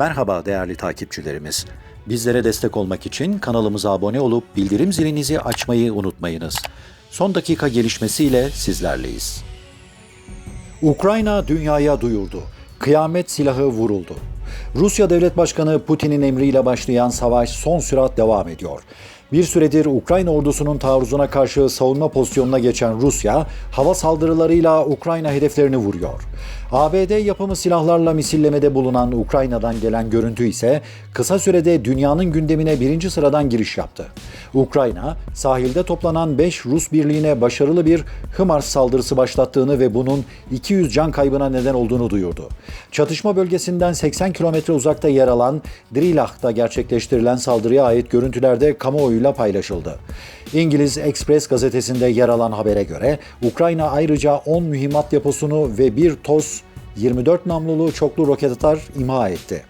Merhaba değerli takipçilerimiz. Bizlere destek olmak için kanalımıza abone olup bildirim zilinizi açmayı unutmayınız. Son dakika gelişmesiyle sizlerleyiz. Ukrayna dünyaya duyurdu. Kıyamet silahı vuruldu. Rusya Devlet Başkanı Putin'in emriyle başlayan savaş son sürat devam ediyor. Bir süredir Ukrayna ordusunun taarruzuna karşı savunma pozisyonuna geçen Rusya, hava saldırılarıyla Ukrayna hedeflerini vuruyor. ABD yapımı silahlarla misillemede bulunan Ukrayna'dan gelen görüntü ise kısa sürede dünyanın gündemine birinci sıradan giriş yaptı. Ukrayna, sahilde toplanan 5 Rus birliğine başarılı bir HIMARS saldırısı başlattığını ve bunun 200 can kaybına neden olduğunu duyurdu. Çatışma bölgesinden 80 kilometre uzakta yer alan Drilah'ta gerçekleştirilen saldırıya ait görüntüler de kamuoyuyla paylaşıldı. İngiliz Express gazetesinde yer alan habere göre Ukrayna ayrıca 10 mühimmat deposunu ve bir TOS 24 namlulu çoklu roket atar imha etti.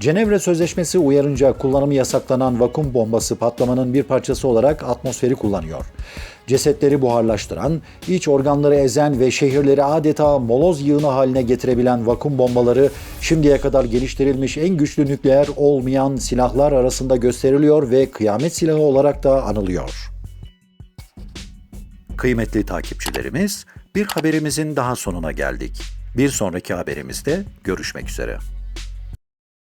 Cenevre Sözleşmesi uyarınca kullanımı yasaklanan vakum bombası patlamanın bir parçası olarak atmosferi kullanıyor. Cesetleri buharlaştıran, iç organları ezen ve şehirleri adeta moloz yığını haline getirebilen vakum bombaları şimdiye kadar geliştirilmiş en güçlü nükleer olmayan silahlar arasında gösteriliyor ve kıyamet silahı olarak da anılıyor. Kıymetli takipçilerimiz, bir haberimizin daha sonuna geldik. Bir sonraki haberimizde görüşmek üzere.